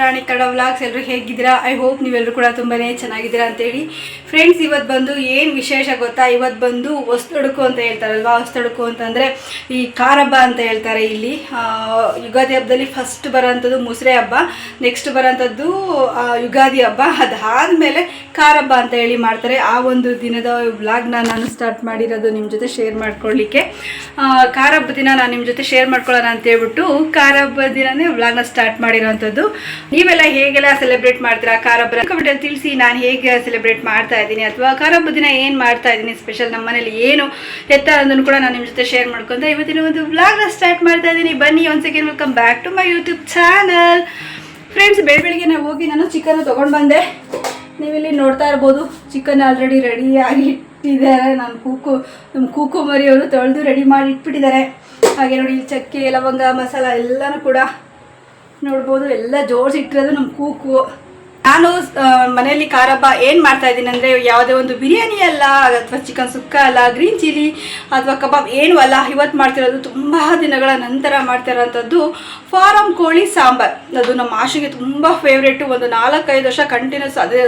Rani Kannada vlogs ಎಲ್ಲರೂ ಹೇಗಿದ್ದೀರಾ? I hope ನೀವೆಲ್ಲರೂ ಕೂಡ ತುಂಬಾ ಚೆನ್ನಾಗಿದ್ದೀರಾ ಅಂತೇಳಿ. ಫ್ರೆಂಡ್ಸ್ ಇವತ್ತು ಬಂದು ಏನು ವಿಶೇಷ ಗೊತ್ತಾ? ಇವತ್ತು ಬಂದು ಹೊಸ್ತೊಡುಕು ಅಂತ ಹೇಳ್ತಾರಲ್ವಾ? ಹೊಸ್ತೊಡುಕು ಅಂತಂದರೆ ಈ ಖಾರ ಹಬ್ಬ ಅಂತ ಹೇಳ್ತಾರೆ ಇಲ್ಲಿ. ಯುಗಾದಿ ಹಬ್ಬದಲ್ಲಿ ಫಸ್ಟ್ ಬರೋಂಥದ್ದು ಮುಸ್ರೆ ಹಬ್ಬ ನೆಕ್ಸ್ಟ್ ಬರೋಂಥದ್ದು ಯುಗಾದಿ ಹಬ್ಬ. ಅದಾದಮೇಲೆ ಖಾರ ಹಬ್ಬ ಅಂತ ಹೇಳಿ ಮಾಡ್ತಾರೆ. ಆ ಒಂದು ದಿನದ ವ್ಲಾಗ್ನ ನಾನು ಸ್ಟಾರ್ಟ್ ಮಾಡಿರೋದು ನಿಮ್ಮ ಜೊತೆ ಶೇರ್ ಮಾಡ್ಕೊಳ್ಳಿಕ್ಕೆ ಕಾರ ಹಬ್ಬ ದಿನ ನಾನು ನಿಮ್ಮ ಜೊತೆ ಶೇರ್ ಮಾಡ್ಕೊಳ್ಳೋಣ ಅಂತ ಹೇಳ್ಬಿಟ್ಟು ಖಾರ ಹಬ್ಬ ದಿನನೇ ವ್ಲಾಗ್ನ ಸ್ಟಾರ್ಟ್ ಮಾಡಿರೋವಂಥದ್ದು ನೀವೆಲ್ಲ ಹೇಗೆಲ್ಲ ಸೆಲೆಬ್ರೇಟ್ ಮಾಡ್ತೀರಾ? ಕಾರಬ್ಬರ ಕಮೆಂಟಲ್ಲಿ ತಿಳಿಸಿ, ನಾನು ಹೇಗೆ ಸೆಲೆಬ್ರೇಟ್ ಮಾಡ್ತಾ ಇದ್ದೀನಿ ಅಥವಾ ಕಾರಬ್ಬ ದಿನ ಏನು ಮಾಡ್ತಾ ಇದ್ದೀನಿ ಸ್ಪೆಷಲ್ ನಮ್ಮ ಮನೇಲಿ ಏನು ಎತ್ತ ಅನ್ನೋದನ್ನು ಕೂಡ ನಾನು ನಿಮ್ಮ ಜೊತೆ ಶೇರ್ ಮಾಡ್ಕೊಂತ ಇವತ್ತಿನ ಒಂದು ವ್ಲಾಗ್ನ ಸ್ಟಾರ್ಟ್ ಮಾಡ್ತಾ ಇದ್ದೀನಿ. ಬನ್ನಿ ಒಂದು second welcome back to my YouTube channel friends ಬೆಳ ಬೆಳಿಗ್ಗೆ ನಾವು ಹೋಗಿ ನಾನು ಚಿಕನ್ ತೊಗೊಂಡು ಬಂದೆ. ನೀವಿಲ್ಲಿ ನೋಡ್ತಾ ಇರ್ಬೋದು, ಚಿಕನ್ ಆಲ್ರೆಡಿ ರೆಡಿಯಾಗಿ ಇಟ್ಟಿದ್ದಾರೆ ನಾನು ಕೂಕು ನಮ್ಮ ಕೂಕು ಮರಿಯವರು ತೊಳೆದು ರೆಡಿ ಮಾಡಿ ಇಟ್ಬಿಟ್ಟಿದ್ದಾರೆ. ಹಾಗೆ ನೋಡಿ ಚಕ್ಕೆ, ಲವಂಗ, ಮಸಾಲ ಎಲ್ಲನೂ ಕೂಡ ನೋಡ್ಬೋದು ಎಲ್ಲ ಜೋಡಿಸಿಟ್ಟಿರೋದು ನಮ್ಮ ಕೂಕು. ನಾನು ಮನೆಯಲ್ಲಿ ಖಾರ ಹಬ್ಬ ಏನು ಮಾಡ್ತಾ ಇದ್ದೀನಿ ಅಂದರೆ ಯಾವುದೇ ಒಂದು ಬಿರಿಯಾನಿ ಅಲ್ಲ, ಅಥವಾ ಚಿಕನ್ ಸುಕ್ಕ ಅಲ್ಲ, ಗ್ರೀನ್ ಚಿಲ್ಲಿ ಅಥವಾ ಕಬಾಬ್ ಏನು ಅಲ್ಲ ಇವತ್ತು ಮಾಡ್ತಿರೋದು ತುಂಬ ದಿನಗಳ ನಂತರ ಮಾಡ್ತಿರೋಂಥದ್ದು ಫಾರಮ್ ಕೋಳಿ ಸಾಂಬಾರ್. ಅದು ನಮ್ಮ ಆಶೆಗೆ ತುಂಬ ಫೇವ್ರೇಟು ಒಂದು ನಾಲ್ಕೈದು ವರ್ಷ ಕಂಟಿನ್ಯೂಸ್ ಅದೇ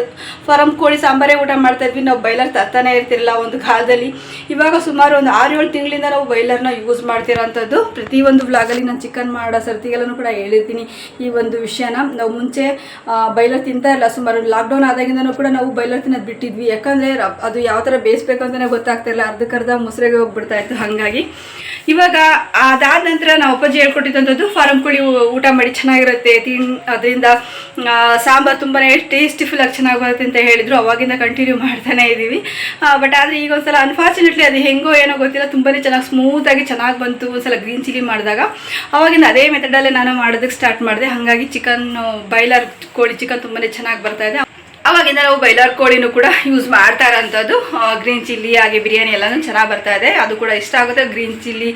ಫಾರಮ್ ಕೋಳಿ ಸಾಂಬಾರೇ ಊಟ ಮಾಡ್ತಾ ಇದ್ವಿ. ನಾವು ಬೈಲರ್ ತರ್ತಾನೆ ಇರ್ತಿರಲಿಲ್ಲ ಒಂದು ಕಾಲದಲ್ಲಿ. ಇವಾಗ ಸುಮಾರು ಒಂದು ಆರು ಏಳು ತಿಂಗಳಿಂದ ನಾವು ಬೈಲರ್ನ ಯೂಸ್ ಮಾಡ್ತಿರೋಂಥದ್ದು. ಪ್ರತಿಯೊಂದು ವ್ಲಾಗಲ್ಲಿ ನಾನು ಚಿಕನ್ ಮಾಡೋ ಸರ್ತಿಗೆಲ್ಲನೂ ಕೂಡ ಹೇಳಿರ್ತೀನಿ ಈ ಒಂದು ವಿಷಯನ. ನಾವು ಮುಂಚೆ ಬೈಲರ್ ತಿಂತಾ ಇಲ್ಲ. ಸುಮಾರು ಲಾಕ್ಡೌನ್ ಆದಾಗಿಂದನೂ ಕೂಡ ನಾವು ಬೈಲರ್ ತಿನ್ನೋದು ಬಿಟ್ಟಿದ್ವಿ. ಯಾಕಂದರೆ ಅದು ಯಾವ ಥರ ಬೇಯಿಸ್ಬೇಕು ಅಂತಲೇ ಗೊತ್ತಾಗ್ತಿಲ್ಲ ಅರ್ಧಕ್ಕರ್ಧ ಮೊಸರೆಗೆ ಹೋಗ್ಬಿಡ್ತಾ ಇತ್ತು ಹಾಗಾಗಿ. ಇವಾಗ ಅದಾದ ನಂತರ ನಾವು ಅಪ್ಪಾಜಿ ಹೇಳ್ಕೊಟ್ಟಿದ್ದಂಥದ್ದು ಫಾರಂ ಕೋಳಿ ಊಟ ಮಾಡಿ ಚೆನ್ನಾಗಿರುತ್ತೆ. ತಿನ್ ಅದರಿಂದ ಸಾಂಬಾರು ತುಂಬಾ ಟೇಸ್ಟಿಫುಲ್ ಆಗಿ ಚೆನ್ನಾಗಿರುತ್ತೆ ಅಂತ ಹೇಳಿದ್ರು. ಅವಾಗಿಂದ ಕಂಟಿನ್ಯೂ ಮಾಡ್ತಾನೆ ಇದ್ದೀವಿ ಬಟ್ ಆದರೆ ಈಗ ಒಂದ್ಸಲ ಅನ್ಫಾರ್ಚುನೇಟ್ಲಿ ಅದು ಹೆಂಗೋ ಏನೋ ಗೊತ್ತಿಲ್ಲ. ತುಂಬಾ ಚೆನ್ನಾಗಿ ಸ್ಮೂತಾಗಿ ಚೆನ್ನಾಗಿ ಬಂತು ಒಂದ್ಸಲ ಗ್ರೀನ್ ಚಿಲ್ಲಿ ಮಾಡಿದಾಗ. ಅವಾಗಿಂದ ಅದೇ ಮೆಥಡಲ್ಲೇ ನಾನು ಮಾಡೋದಕ್ಕೆ ಸ್ಟಾರ್ಟ್ ಮಾಡಿದೆ. ಹಾಗಾಗಿ ಚಿಕನ್ ಬೈಲರ್ ಕೋಳಿ ಚಿಕನ್ ತುಂಬಾ ಚೆನ್ನಾಗಿ ಬರ್ತಾ ಇದೆ. ಅವಾಗಿಂದ ನಾವು ಬೈಲರ್ ಕೋಳಿನೂ ಕೂಡ ಯೂಸ್ ಮಾಡ್ತಾ ಇರೋಂಥದ್ದು ಗ್ರೀನ್ ಚಿಲ್ಲಿ ಹಾಗೆ ಬಿರಿಯಾನಿ ಎಲ್ಲನೂ ಚೆನ್ನಾಗಿ ಬರ್ತಾ ಇದೆ. ಅದು ಕೂಡ ಇಷ್ಟ ಆಗುತ್ತೆ. Green chilli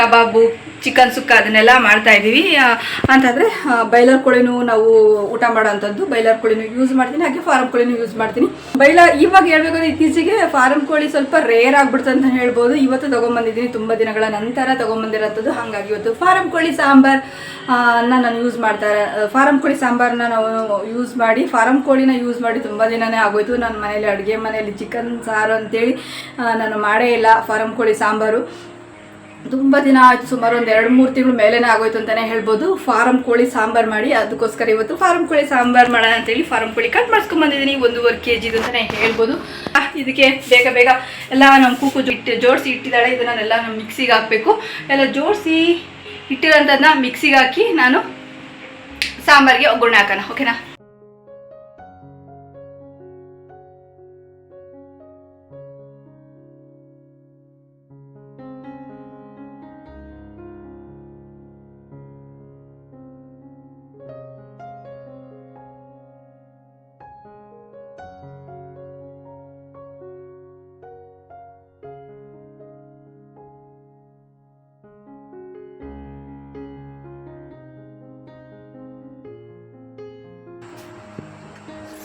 kebab chicken sukka ಅದನ್ನೆಲ್ಲ ಮಾಡ್ತಾ ಇದ್ದೀವಿ. ಅಂತಂದರೆ ಬೈಲರ್ ಕೋಳಿನೂ ನಾವು ಊಟ ಮಾಡೋವಂಥದ್ದು ಬೈಲರ್ ಕೋಳಿನೂ ಯೂಸ್ ಮಾಡ್ತೀನಿ. ಹಾಗೆ ಫಾರಂ ಕೋಳಿನೂ ಯೂಸ್ ಮಾಡ್ತೀನಿ. ಬೈಲರ್ ಇವಾಗ ಹೇಳ್ಬೇಕಂದ್ರೆ ಇತ್ತೀಚೆಗೆ ಫಾರಂ ಕೋಳಿ ಸ್ವಲ್ಪ ರೇರ್ ಆಗ್ಬಿಡ್ತು ಅಂತ ಹೇಳ್ಬೋದು. ಇವತ್ತು ತೊಗೊಂಬಂದಿದ್ದೀನಿ. ತುಂಬ ದಿನಗಳ ನಂತರ ತೊಗೊಂಬಂದಿರೋಂಥದ್ದು. ಹಾಗಾಗಿ ಇವತ್ತು ಫಾರಂ ಕೋಳಿ ಸಾಂಬಾರ್ ನಾನು ಯೂಸ್ ಮಾಡ್ತಾರೆ ಫಾರಂ ಕೋಳಿ ಸಾಂಬಾರನ್ನ ನಾವು ಯೂಸ್ ಮಾಡಿ, ಫಾರಂ ಕೋಳಿನ ಯೂಸ್ ಮಾಡಿ ತುಂಬ ದಿನನೇ ಆಗೋಯ್ತು. ನನ್ನ ಮನೇಲಿ ಅಡುಗೆ ಮನೆಯಲ್ಲಿ ಚಿಕನ್ ಸಾರು ಅಂತೇಳಿ ನಾನು ಮಾಡೇ ಇಲ್ಲ. ಫಾರಂ ಕೋಳಿ ಸಾಂಬಾರು. ತುಂಬ ದಿನ ಆಯಿತು. ಸುಮಾರು ಒಂದು ಎರಡು ಮೂರು ತಿಂಗಳು ಮೇಲೇನೇ ಆಗೋಯ್ತು ಅಂತಲೇ ಹೇಳ್ಬೋದು. ಫಾರಂ ಕೋಳಿ ಸಾಂಬಾರು ಮಾಡಿ, ಅದಕ್ಕೋಸ್ಕರ ಇವತ್ತು ಫಾರಂ ಕೋಳಿ ಸಾಂಬಾರು ಮಾಡೋಣ ಅಂತೇಳಿ ಫಾರಂ ಕೋಳಿ ಕಟ್ ಮಾಡಿಸ್ಕೊಂಬಂದಿದ್ದೀನಿ ಒಂದೂವರೆ ಕೆ ಜಿದು ಅಂತಲೇ ಹೇಳ್ಬೋದು. ಇದಕ್ಕೆ ಬೇಗ ಬೇಗ ಎಲ್ಲ ನಮ್ಮ ಕೂಕು ಇಟ್ಟು ಜೋಡಿಸಿ ಇಟ್ಟಿದ್ದಾಳೆ. ಇದನ್ನೆಲ್ಲ ನಾನು ಮಿಕ್ಸಿಗೆ ಹಾಕಬೇಕು. ಎಲ್ಲ ಜೋಡಿಸಿ ಇಟ್ಟಿರೋಂಥದ್ದನ್ನ ಮಿಕ್ಸಿಗೆ ಹಾಕಿ ನಾನು ಸಾಂಬಾರಿಗೆ ಒಗ್ಗರಣೆ ಹಾಕೋಣ. ಓಕೆನಾ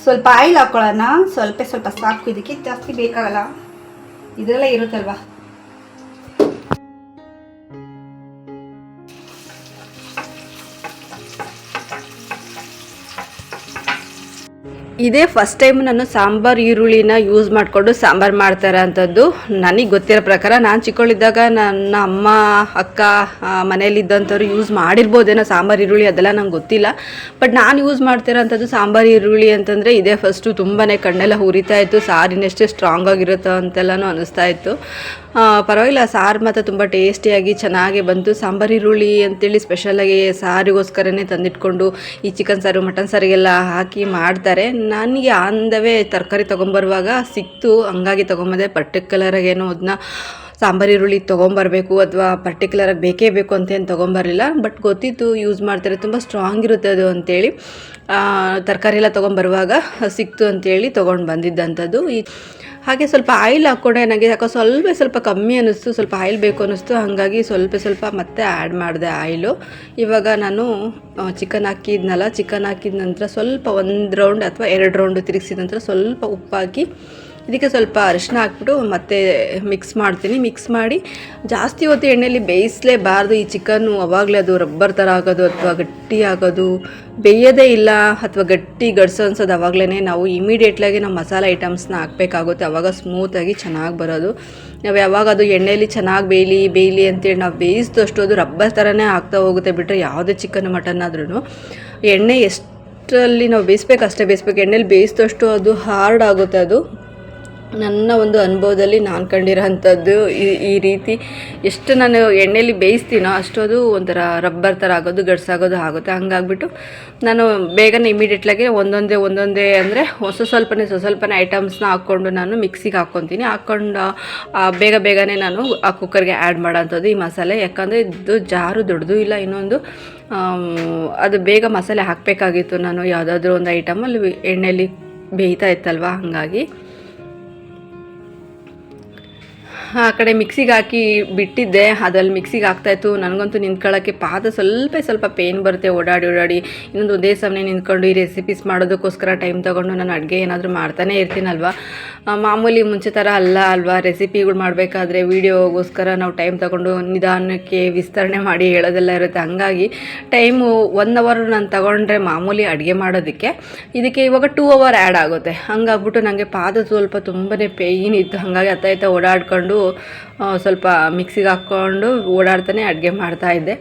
ಸ್ವಲ್ಪ ಆಯಿಲ್ ಹಾಕೊಳ್ಳೋಣ. ಸ್ವಲ್ಪ ಸ್ವಲ್ಪ ಸಾಕು. ಇದಕ್ಕೆ ಜಾಸ್ತಿ ಬೇಕಾಗಲ್ಲ. ಇದೆಲ್ಲ ಇರುತ್ತಲ್ವಾ? ಇದೇ ಫಸ್ಟ್ ಟೈಮ್ ನಾನು ಸಾಂಬಾರ್ ಈರುಳ್ಳಿನ ಯೂಸ್ ಮಾಡಿಕೊಂಡು ಸಾಂಬಾರು ಮಾಡ್ತಾರೆ ಅಂಥದ್ದು ನನಗೆ ಗೊತ್ತಿರೋ ಪ್ರಕಾರ ನಾನು ಚಿಕ್ಕವಳಿದ್ದಾಗ ನನ್ನ ಅಮ್ಮ, ಅಕ್ಕ ಮನೇಲಿದ್ದಂಥವ್ರು ಯೂಸ್ ಮಾಡಿರ್ಬೋದೇನೋ ಸಾಂಬಾರು ಈರುಳ್ಳಿ ಅದೆಲ್ಲ ನಂಗೆ ಗೊತ್ತಿಲ್ಲ. ಬಟ್ ನಾನು ಯೂಸ್ ಮಾಡ್ತಿರೋಂಥದ್ದು ಸಾಂಬಾರು ಈರುಳ್ಳಿ ಅಂತಂದರೆ ಇದೇ ಫಸ್ಟು ತುಂಬಾ ಕಣ್ಣೆಲ್ಲ ಹುರಿತಾ ಇತ್ತು ಸಾರಿನಷ್ಟೇ ಸ್ಟ್ರಾಂಗ್ ಆಗಿರುತ್ತೋ ಅಂತೆಲ್ಲನೂ ಅನಿಸ್ತಾ ಇತ್ತು. ಪರವಾಗಿಲ್ಲ, ಸಾರು ಮಾತ್ರ ತುಂಬ ಟೇಸ್ಟಿಯಾಗಿ ಚೆನ್ನಾಗಿ ಬಂತು. ಸಾಂಬಾರು ಈರುಳ್ಳಿ ಅಂತೇಳಿ ಸ್ಪೆಷಲಾಗಿ ಸಾರಿಗೋಸ್ಕರನೇ ತಂದಿಟ್ಕೊಂಡು ಈ ಚಿಕನ್ ಸಾರು ಮಟನ್ ಸಾರಿಗೆಲ್ಲ ಹಾಕಿ ಮಾಡ್ತಾರೆ. ನನಗೆ ಅಂದವೇ ತರಕಾರಿ ತೊಗೊಂಬರುವಾಗ ಸಿಕ್ತು. ಹಂಗಾಗಿ ತೊಗೊಂಬಂದೆ. ಪರ್ಟಿಕ್ಯುಲರಾಗಿ ಏನೋ ಅದನ್ನ ಸಾಂಬಾರು, ಈರುಳ್ಳಿ ತೊಗೊಂಬರ್ಬೇಕು ಅಥವಾ ಪರ್ಟಿಕ್ಯುಲರಾಗಿ ಬೇಕೇ ಬೇಕು ಅಂತೇನು ತೊಗೊಂಬರಲಿಲ್ಲ. ಬಟ್ ಗೊತ್ತಿತ್ತು ಯೂಸ್ ಮಾಡ್ತಾರೆ. ತುಂಬ ಸ್ಟ್ರಾಂಗ್ ಇರುತ್ತೆ ಅದು ಅಂತೇಳಿ. ತರಕಾರಿ ಎಲ್ಲ ತೊಗೊಂಬರುವಾಗ ಸಿಕ್ತು ಅಂತೇಳಿ ತೊಗೊಂಡು ಬಂದಿದ್ದಂಥದ್ದು. ಈ ಹಾಗೆ ಸ್ವಲ್ಪ ಆಯಿಲ್ ಹಾಕ್ಕೊಂಡೆ. ನನಗೆ ಯಾಕೋ ಸ್ವಲ್ಪ ಸ್ವಲ್ಪ ಕಮ್ಮಿ ಅನ್ನಿಸ್ತು, ಸ್ವಲ್ಪ ಆಯಿಲ್ ಬೇಕು ಅನ್ನಿಸ್ತು. ಹಾಗಾಗಿ ಸ್ವಲ್ಪ ಸ್ವಲ್ಪ ಮತ್ತೆ ಆ್ಯಡ್ ಮಾಡಿದೆ ಆಯಿಲು. ಇವಾಗ ನಾನು ಚಿಕನ್ ಹಾಕಿದ್ನಲ್ಲ, ಚಿಕನ್ ಹಾಕಿದ ನಂತರ ಸ್ವಲ್ಪ ಒಂದು ರೌಂಡ್ ಅಥವಾ ಎರಡು ರೌಂಡ್ ತಿರುಗಿಸಿದ ನಂತರ ಸ್ವಲ್ಪ ಉಪ್ಪು ಹಾಕಿ ಇದಕ್ಕೆ ಸ್ವಲ್ಪ ಅರಿಶಿನ ಹಾಕ್ಬಿಟ್ಟು ಮತ್ತೆ ಮಿಕ್ಸ್ ಮಾಡ್ತೀನಿ. ಮಿಕ್ಸ್ ಮಾಡಿ ಜಾಸ್ತಿ ಹೊತ್ತು ಎಣ್ಣೆಯಲ್ಲಿ ಬೇಯಿಸಲೇಬಾರ್ದು. ಈ ಚಿಕನ್ನು ಅವಾಗಲೇ ಅದು ರಬ್ಬರ್ ಥರ ಆಗೋದು ಅಥವಾ ಗಟ್ಟಿ ಆಗೋದು ಬೇಯೋದೇ ಇಲ್ಲ ಅಥವಾ ಗಟ್ಟಿ ಗಡ್ಸೋ ಅನ್ಸೋದು ಅವಾಗಲೇ ನಾವು ಇಮಿಡಿಯೇಟ್ಲಾಗಿ ನಾವು ಮಸಾಲೆ ಐಟಮ್ಸ್ನ ಹಾಕಬೇಕಾಗುತ್ತೆ. ಅವಾಗ ಸ್ಮೂತಾಗಿ ಚೆನ್ನಾಗಿ ಬರೋದು. ನಾವು ಯಾವಾಗ ಅದು ಎಣ್ಣೆಯಲ್ಲಿ ಚೆನ್ನಾಗಿ ಬೇಯಲಿ ಬೇಯಲಿ ಅಂತೇಳಿ ನಾವು ಬೇಯಿಸಿದಷ್ಟು ಅದು ರಬ್ಬರ್ ಥರನೇ ಆಗ್ತಾ ಹೋಗುತ್ತೆ ಬಿಟ್ಟರೆ ಯಾವುದೇ ಚಿಕನ್ ಮಟನ್ ಆದ್ರೂ ಎಣ್ಣೆ ಎಷ್ಟು ಎಷ್ಟರಲ್ಲಿ ನಾವು ಬೇಯಿಸ್ಬೇಕು ಅಷ್ಟೇ ಬೇಯಿಸ್ಬೇಕು. ಎಣ್ಣೆಲಿ ಬೇಯಿಸಿದಷ್ಟು ಅದು ಹಾರ್ಡ್ ಆಗುತ್ತೆ ಅದು. ನನ್ನ ಒಂದು ಅನುಭವದಲ್ಲಿ ನಾನು ಕಂಡಿರೋ ಅಂಥದ್ದು ಈ ಈ ರೀತಿ ಎಷ್ಟು ನಾನು ಎಣ್ಣೆಲಿ ಬೇಯಿಸ್ತೀನೋ ಅಷ್ಟು ಅದು ಒಂಥರ ರಬ್ಬರ್ ಥರ ಆಗೋದು, ಗಡ್ಸಾಗೋದು ಆಗುತ್ತೆ. ಹಂಗಾಗ್ಬಿಟ್ಟು ನಾನು ಬೇಗನೆ ಇಮಿಡಿಯೇಟ್ಲಾಗಿ ಒಂದೊಂದೇ ಒಂದೊಂದೇ ಅಂದರೆ ಹೊಸ ಸ್ವಲ್ಪನೇ ಸ್ವಲ್ಪ ಸ್ವಲ್ಪನೇ ಐಟಮ್ಸ್ನ ಹಾಕ್ಕೊಂಡು ನಾನು ಮಿಕ್ಸಿಗೆ ಹಾಕ್ಕೊತೀನಿ. ಹಾಕ್ಕೊಂಡು ಬೇಗ ಬೇಗನೆ ನಾನು ಆ ಕುಕ್ಕರ್ಗೆ ಆ್ಯಡ್ ಮಾಡೋಂಥದ್ದು ಈ ಮಸಾಲೆ. ಯಾಕಂದರೆ ಇದು ಜಾರು ದೊಡ್ಡದು ಇಲ್ಲ, ಇನ್ನೊಂದು ಅದು ಬೇಗ ಮಸಾಲೆ ಹಾಕಬೇಕಾಗಿತ್ತು ನಾನು ಯಾವುದಾದ್ರೂ ಒಂದು ಐಟಮಲ್ಲಿ ಎಣ್ಣೆಲಿ ಬೇಯ್ತಾ ಇತ್ತಲ್ವ? ಹಾಗಾಗಿ ಆ ಕಡೆ ಮಿಕ್ಸಿಗೆ ಹಾಕಿ ಬಿಟ್ಟಿದ್ದೆ. ಅದಲ್ಲಿ ಮಿಕ್ಸಿಗೆ ಹಾಕ್ತಾಯಿತ್ತು ನನಗಂತೂ ನಿಂತ್ಕೊಳ್ಳೋಕ್ಕೆ ಪಾದ ಸ್ವಲ್ಪ ಸ್ವಲ್ಪ ಪೇನ್ ಬರುತ್ತೆ. ಓಡಾಡಿ ಓಡಾಡಿ. ಇನ್ನೊಂದು ಒಂದೇ ಸಮನೆ ನಿಂತ್ಕೊಂಡು ಈ ರೆಸಿಪೀಸ್ ಮಾಡೋದಕ್ಕೋಸ್ಕರ ಟೈಮ್ ತೊಗೊಂಡು ನಾನು ಅಡುಗೆ ಏನಾದರೂ ಮಾಡ್ತಾನೆ ಇರ್ತೀನಲ್ವಾ? ಮಾಮೂಲಿ ಮುಂಚೆ ಥರ ಅಲ್ಲ ಅಲ್ವಾ? ರೆಸಿಪಿಗಳು ಮಾಡಬೇಕಾದ್ರೆ ವೀಡಿಯೋಗೋಸ್ಕರ ನಾವು ಟೈಮ್ ತೊಗೊಂಡು ನಿಧಾನಕ್ಕೆ ವಿಸ್ತರಣೆ ಮಾಡಿ ಹೇಳೋದೆಲ್ಲ ಇರುತ್ತೆ. ಹಂಗಾಗಿ ಟೈಮು ಒನ್ ಅವರ್ ನಾನು ತಗೊಂಡ್ರೆ ಮಾಮೂಲಿ ಅಡುಗೆ ಮಾಡೋದಕ್ಕೆ ಇದಕ್ಕೆ ಇವಾಗ ಟೂ ಅವರ್ ಆ್ಯಡ್ ಆಗುತ್ತೆ. ಹಂಗಾಗ್ಬಿಟ್ಟು ನನಗೆ ಪಾದ ಸ್ವಲ್ಪ ತುಂಬಾ ಪೇಯ್ನ್ ಇತ್ತು. ಹಾಗಾಗಿ ಅತ್ತ ಓಡಾಡ್ಕೊಂಡು ಸ್ವಲ್ಪ ಮಿಕ್ಸಿಗೆ ಹಾಕ್ಕೊಂಡು ಓಡಾಡ್ತಾನೆ ಅಡುಗೆ ಮಾಡ್ತಾಯಿದ್ದೆ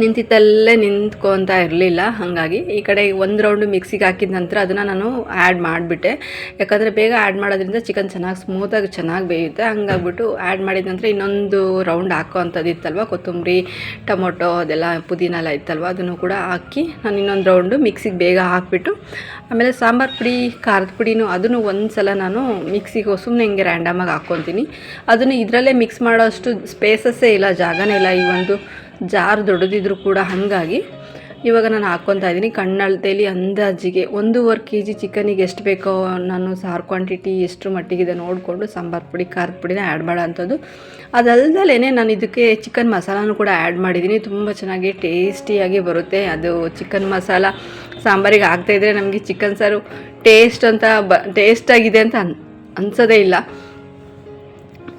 ನಿಂತಿದ್ದಲ್ಲೇ ನಿಂತ್ಕೊತಾ ಇರಲಿಲ್ಲ, ಹಾಗಾಗಿ ಈ ಕಡೆ ಒಂದು ರೌಂಡು ಮಿಕ್ಸಿಗೆ ಹಾಕಿದ ನಂತರ ಅದನ್ನು ನಾನು ಆ್ಯಡ್ ಮಾಡಿಬಿಟ್ಟೆ. ಯಾಕಂದರೆ ಬೇಗ ಆ್ಯಡ್ ಮಾಡೋದ್ರಿಂದ ಚಿಕನ್ ಚೆನ್ನಾಗಿ ಸ್ಮೂತಾಗಿ ಚೆನ್ನಾಗಿ ಬೇಯುತ್ತೆ. ಹಂಗಾಗ್ಬಿಟ್ಟು ಆ್ಯಡ್ ಮಾಡಿದ ನಂತರ ಇನ್ನೊಂದು ರೌಂಡ್ ಹಾಕೋ ಅಂಥದ್ದು ಇತ್ತಲ್ವ? ಕೊತ್ತಂಬರಿ, ಟೊಮೊಟೊ ಅದೆಲ್ಲ ಪುದೀನ ಎಲ್ಲ ಇತ್ತಲ್ವ? ಅದನ್ನು ಕೂಡ ಹಾಕಿ ನಾನು ಇನ್ನೊಂದು ರೌಂಡು ಮಿಕ್ಸಿಗೆ ಬೇಗ ಹಾಕಿಬಿಟ್ಟು, ಆಮೇಲೆ ಸಾಂಬಾರು ಪುಡಿ, ಖಾರದ ಪುಡಿನೂ ಅದನ್ನು ಒಂದು ಸಲ ನಾನು ಮಿಕ್ಸಿಗೆ ಸುಮ್ಮನೆ ಹಿಂಗೆ ರ್ಯಾಂಡಮಾಗಿ ಹಾಕ್ಕೊತೀನಿ. ಅದನ್ನು ಇದರಲ್ಲೇ ಮಿಕ್ಸ್ ಮಾಡೋಷ್ಟು ಸ್ಪೇಸಸ್ಸೇ ಇಲ್ಲ, ಜಾಗನೇ ಇಲ್ಲ ಈ ಒಂದು ಜಾರ್ ದೊಡ್ಡದಿದ್ರು ಕೂಡ ಹಾಗಾಗಿ ಇವಾಗ ನಾನು ಹಾಕ್ಕೊತಾ ಇದ್ದೀನಿ. ಕಣ್ಣಳತೆಯಲ್ಲಿ ಅಂದಾಜಿಗೆ ಒಂದೂವರೆ ಕೆ ಜಿ ಚಿಕನಿಗೆ ಎಷ್ಟು ಬೇಕೋ ನಾನು ಸಾರು ಕ್ವಾಂಟಿಟಿ ಎಷ್ಟು ಮಟ್ಟಿಗಿದೆ ನೋಡಿಕೊಂಡು ಸಾಂಬಾರು ಪುಡಿ, ಖಾರದ ಪುಡಿನ ಆ್ಯಡ್ ಮಾಡೋ ಅಂಥದ್ದು. ಅದಲ್ದಲೇ ನಾನು ಇದಕ್ಕೆ ಚಿಕನ್ ಮಸಾಲನೂ ಕೂಡ ಆ್ಯಡ್ ಮಾಡಿದ್ದೀನಿ. ತುಂಬ ಚೆನ್ನಾಗಿ ಟೇಸ್ಟಿಯಾಗಿ ಬರುತ್ತೆ. ಅದು ಚಿಕನ್ ಮಸಾಲ ಸಾಂಬಾರಿಗೆ ಹಾಕ್ತಾಯಿದ್ರೆ ನಮಗೆ ಚಿಕನ್ ಸಾರು ಟೇಸ್ಟ್ ಅಂತ ಬ ಟೇಸ್ಟಾಗಿದೆ ಅಂತ ಅನ್, ಅನ್ಸೋದೇ ಇಲ್ಲ.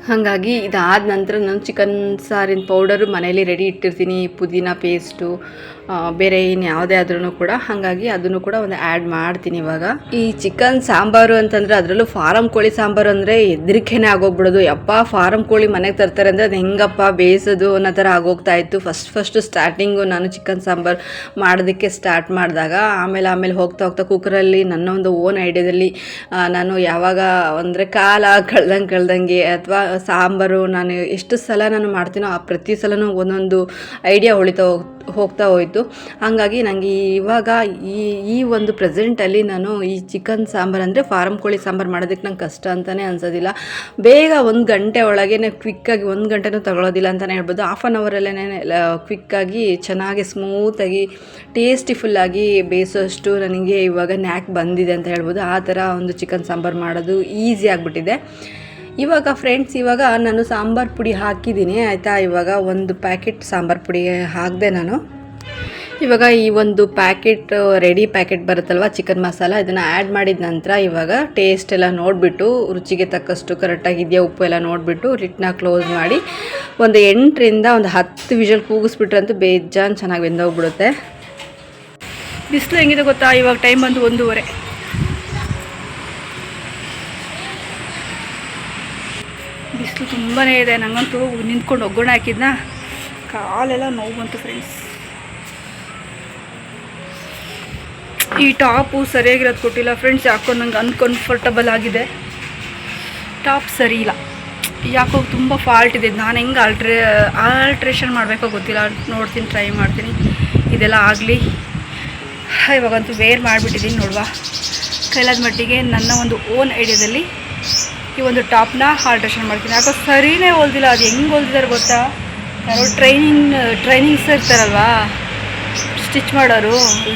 ಹಾಗಾಗಿ ಇದಾದ ನಂತರ ನಾನು ಚಿಕನ್ ಸಾರಿನ ಪೌಡರು ಮನೇಲಿ ರೆಡಿ ಇಟ್ಟಿರ್ತೀನಿ ಪುದೀನ ಪೇಸ್ಟು ಬೇರೆ ಇನ್ನು ಯಾವುದೇ ಆದ್ರೂ ಕೂಡ, ಹಾಗಾಗಿ ಅದನ್ನು ಕೂಡ ಒಂದು ಆ್ಯಡ್ ಮಾಡ್ತೀನಿ ಇವಾಗ. ಈ ಚಿಕನ್ ಸಾಂಬಾರು ಅಂತಂದರೆ ಅದರಲ್ಲೂ ಫಾರಮ್ ಕೋಳಿ ಸಾಂಬಾರು ಅಂದರೆ ಹೆದರಿಕೆನೇ ಆಗೋಗ್ಬಿಡೋದು. ಯಪ್ಪ ಫಾರಮ್ ಕೋಳಿ ಮನೆಗೆ ತರ್ತಾರೆ ಅಂದರೆ ಅದು ಹೆಂಗಪ್ಪ ಬೇಯಿಸೋದು ಅನ್ನೋ ಥರ ಆಗೋಗ್ತಾ ಇತ್ತು. ಫಸ್ಟ್ ಫಸ್ಟು ಸ್ಟಾರ್ಟಿಂಗು ನಾನು ಚಿಕನ್ ಸಾಂಬಾರು ಮಾಡೋದಕ್ಕೆ ಸ್ಟಾರ್ಟ್ ಮಾಡಿದಾಗ, ಆಮೇಲೆ ಆಮೇಲೆ ಹೋಗ್ತಾ ಹೋಗ್ತಾ ಕುಕ್ಕರಲ್ಲಿ ನನ್ನ ಒಂದು ಓನ್ ಐಡಿಯಾದಲ್ಲಿ ನಾನು ಯಾವಾಗ ಅಂದರೆ ಕಾಲ ಕಳ್ದಂಗೆ ಕಳ್ದಂಗೆ ಅಥವಾ ಸಾಂಬಾರು ನಾನು ಎಷ್ಟು ಸಲ ನಾನು ಮಾಡ್ತೀನೋ ಆ ಪ್ರತಿ ಸಲನೂ ಒಂದೊಂದು ಐಡಿಯಾ ಹೊಳಿತಾ ಹೋಗ್, ಹೋಗ್ತಾ ಹೋಯಿತು. ಹಾಗಾಗಿ ನನಗೆ ಇವಾಗ ಈ ಈ ಒಂದು ಪ್ರೆಸೆಂಟಲ್ಲಿ ನಾನು ಈ ಚಿಕನ್ ಸಾಂಬಾರು ಅಂದರೆ ಫಾರಮ್ ಕೋಳಿ ಸಾಂಬಾರು ಮಾಡೋದಕ್ಕೆ ನಂಗೆ ಕಷ್ಟ ಅಂತಲೇ ಅನ್ಸೋದಿಲ್ಲ. ಬೇಗ ಒಂದು ಗಂಟೆ ಒಳಗೆ ಕ್ವಿಕ್ಕಾಗಿ ಒಂದು ಗಂಟೆನೂ ತಗೊಳ್ಳೋದಿಲ್ಲ ಅಂತಲೇ ಹೇಳ್ಬೋದು. ಹಾಫ್ ಆನ್ ಅವರಲ್ಲೇ ಕ್ವಿಕ್ಕಾಗಿ ಚೆನ್ನಾಗಿ ಸ್ಮೂತಾಗಿ ಟೇಸ್ಟಿಫುಲ್ಲಾಗಿ ಬೇಯಿಸೋಷ್ಟು ನನಗೆ ಇವಾಗ ನ್ಯಾಕ್ ಬಂದಿದೆ ಅಂತ ಹೇಳ್ಬೋದು. ಆ ಥರ ಒಂದು ಚಿಕನ್ ಸಾಂಬಾರು ಮಾಡೋದು ಈಸಿ ಆಗಿಬಿಟ್ಟಿದೆ. ಇವಾಗ ಫ್ರೆಂಡ್ಸ್ ಇವಾಗ ನಾನು ಸಾಂಬಾರು ಪುಡಿ ಹಾಕಿದ್ದೀನಿ. ಆಯಿತಾ? ಇವಾಗ ಒಂದು ಪ್ಯಾಕೆಟ್ ಸಾಂಬಾರು ಪುಡಿ ಹಾಕಿದೆ ನಾನು. ಇವಾಗ ಈ ಒಂದು ಪ್ಯಾಕೆಟ್ ರೆಡಿ ಪ್ಯಾಕೆಟ್ ಬರುತ್ತಲ್ವ ಚಿಕನ್ ಮಸಾಲ ಇದನ್ನು ಆ್ಯಡ್ ಮಾಡಿದ ನಂತರ ಇವಾಗ ಟೇಸ್ಟ್ ಎಲ್ಲ ನೋಡಿಬಿಟ್ಟು, ರುಚಿಗೆ ತಕ್ಕಷ್ಟು ಕರೆಕ್ಟಾಗಿದೆಯಾ ಉಪ್ಪು ಎಲ್ಲ ನೋಡಿಬಿಟ್ಟು ಲಿಟ್ನ ಕ್ಲೋಸ್ ಮಾಡಿ, ಒಂದು ಎಂಟರಿಂದ ಒಂದು ಹತ್ತು ವಿಷಲ್ ಕೂಗಿಸ್ಬಿಟ್ರಂತೂ ಬೇಜಾನ್ ಚೆನ್ನಾಗಿ ಬೆಂದೋಗ್ಬಿಡುತ್ತೆ. ಬಿಸಿಲು ಹೆಂಗಿದೆ ಗೊತ್ತಾ? ಇವಾಗ ಟೈಮ್ ಬಂದು ಒಂದೂವರೆ. ಬಿಸಿಲು ತುಂಬಾ ಇದೆ. ನಂಗಂತೂ ನಿಂತ್ಕೊಂಡು ಒಗ್ಗರಣೆ ಹಾಕಿದ್ನ? ಕಾಲೆಲ್ಲ ನೋವು ಬಂತು ಫ್ರೆಂಡ್ಸ್ ಈ ಟಾಪು ಸರಿಯಾಗಿರೋದು ಕೊಟ್ಟಿಲ್ಲ. ಫ್ರೆಂಡ್ಸ್ ಯಾಕೋ ನಂಗೆ ಅನ್ಕಂಫರ್ಟಬಲ್ ಆಗಿದೆ. ಟಾಪ್ ಸರಿ ಇಲ್ಲ. ಯಾಕೋ ತುಂಬ ಫಾಲ್ಟ್ ಇದೆ. ನಾನು ಹೆಂಗೆ ಆಲ್ಟ್ರೇ ಆಲ್ಟ್ರೇಷನ್ ಮಾಡಬೇಕೋ ಗೊತ್ತಿಲ್ಲ. ನೋಡ್ತೀನಿ ಟ್ರೈ ಮಾಡ್ತೀನಿ. ಇದೆಲ್ಲ ಆಗಲಿ. ಇವಾಗಂತೂ ವೇರ್ ಮಾಡಿಬಿಟ್ಟಿದ್ದೀನಿ ನೋಡುವ. ಕೈಲಾದ ಮಟ್ಟಿಗೆ ನನ್ನ ಒಂದು ಓನ್ ಐಡಿಯಾದಲ್ಲಿ ಈ ಒಂದು ಟಾಪ್ನ ಆಲ್ಟ್ರೇಷನ್ ಮಾಡ್ತೀನಿ. ಯಾಕೋ ಸರಿನೇ ಹೊಲ್ದಿಲ್ಲ. ಅದು ಹೆಂಗೆ ಹೊಲ್ದಿದ್ದಾರೆ ಗೊತ್ತಾ? ಯಾರೋ ಟ್ರೈನಿಂಗ್ ಟ್ರೈನಿಂಗ್ಸ್ ಇರ್ತಾರಲ್ವಾ? ಸ್ಟಿಚ್ ಮಾಡೋರು